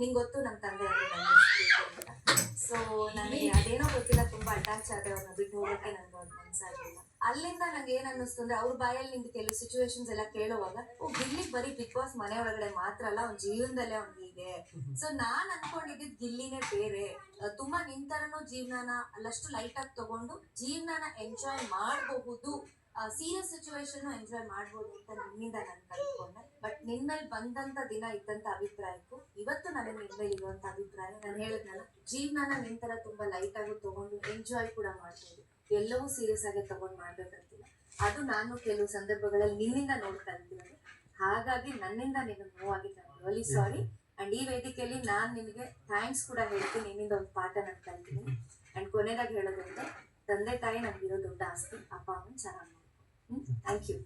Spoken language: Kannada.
ನಿಂಗೆ ಗೊತ್ತು ನಮ್ಮ ತಂದೆ ಸೊ ನನಗೆ ಅದೇನೋ ಗೊತ್ತಿಲ್ಲ ತುಂಬಾ ಅಟ್ಯಾಚ್ ಆದ್ರೆ ಅವ್ರನ್ನ ಬಿಟ್ಟು ಹೋಗೋಕೆ ನನ್ಗೆ ಒಂದು ಮನ್ಸಾಗಿಲ್ಲ ಅಲ್ಲಿಂದ ನಂಗೆ ಏನ್ ಅನ್ನಿಸ್ತು ಅಂದ್ರೆ ಅವ್ರ ಬಾಯಲ್ಲಿ ನಿಂಗೆ ಕೆಲವು ಸಿಚುವೇಶನ್ಸ್ ಎಲ್ಲ ಕೇಳುವಾಗ ಓ ಗಿಲ್ಲಿ ಬರೀ ಬಿಗ್ ಬಾಸ್ ಮನೆ ಒಳಗಡೆ ಮಾತ್ರ ಅಲ್ಲ ಅವ್ನ ಜೀವನದಲ್ಲೇ ಅವ್ನ್ ಹೀಗೆ. ಸೊ ನಾನ್ ಅನ್ಕೊಂಡಿದ್ದಿದ್ ಗಿಲ್ಲಿನೇ ಬೇರೆ. ತುಂಬಾ ತುಂಬಾ ನಿಂತರನು ಜೀವನನ ಅಲ್ಲಷ್ಟು ಲೈಟ್ ಆಗಿ ತಗೊಂಡು ಜೀವನನ ಎಂಜಾಯ್ ಮಾಡಬಹುದು. ಸೀರಿಯಸ್ ಸಿಚುವೇಶನ್ ಎಂಜಾಯ್ ಮಾಡ್ಬೋದು ಅಂತ ನಿನ್ನಿಂದ ನಾನು ಕಲ್ತ್ಕೊಂಡೆ. ಬಟ್ ನಿನ್ನಲ್ಲಿ ಬಂದಂತ ದಿನ ಇದ್ದಂತ ಅಭಿಪ್ರಾಯಕ್ಕೂ ಇವತ್ತು ನನಗೆ ನಿನ್ಮೇಲೆ ಇರುವಂತ ಅಭಿಪ್ರಾಯ, ನಾನು ಹೇಳಿದ್ನಲ್ಲ, ಜೀವನನ ನಿಂತರ ತುಂಬಾ ಲೈಟ್ ಆಗಿ ತಗೊಂಡು ಎಂಜಾಯ್ ಕೂಡ ಮಾಡ್ಬೋದು. ಎಲ್ಲವೂ ಸೀರಿಯಸ್ ಆಗಿ ತಗೊಂಡ್ ಮಾಡ್ಬೇಕಂತಿಲ್ಲ. ಅದು ನಾನು ಕೆಲವು ಸಂದರ್ಭಗಳಲ್ಲಿ ನಿನ್ನಿಂದ ನೋಡ್ತಾ ಇದ್ದೀನಿ ಹಾಗಾಗಿ ನನ್ನಿಂದ ನಿನಗೆ ನೋವಾಗಿದ್ದೆ ರಿಯಲಿ ಸಾರಿ ಅಂಡ್ ಈ ವೇದಿಕೆಯಲ್ಲಿ ನಾನು ನಿನಗೆ ಥ್ಯಾಂಕ್ಸ್ ಕೂಡ ಹೇಳ್ತೀನಿ, ನಿನ್ನಿಂದ ಒಂದು ಪಾಠ ನಾನು ಕಲ್ತೀನಿ. ಅಂಡ್ ಕೊನೆಯದಾಗಿ ಹೇಳೋದಂದ್ರೆ, ತಂದೆ ತಾಯಿ ನಮ್ಗಿರೋ ದೊಡ್ಡ ಆಸ್ತಿ, ಅಪ್ಪ ಅಮ್ಮ ಚೆನ್ನಾಗಿ ಥ್ಯಾಂಕ್ ಯು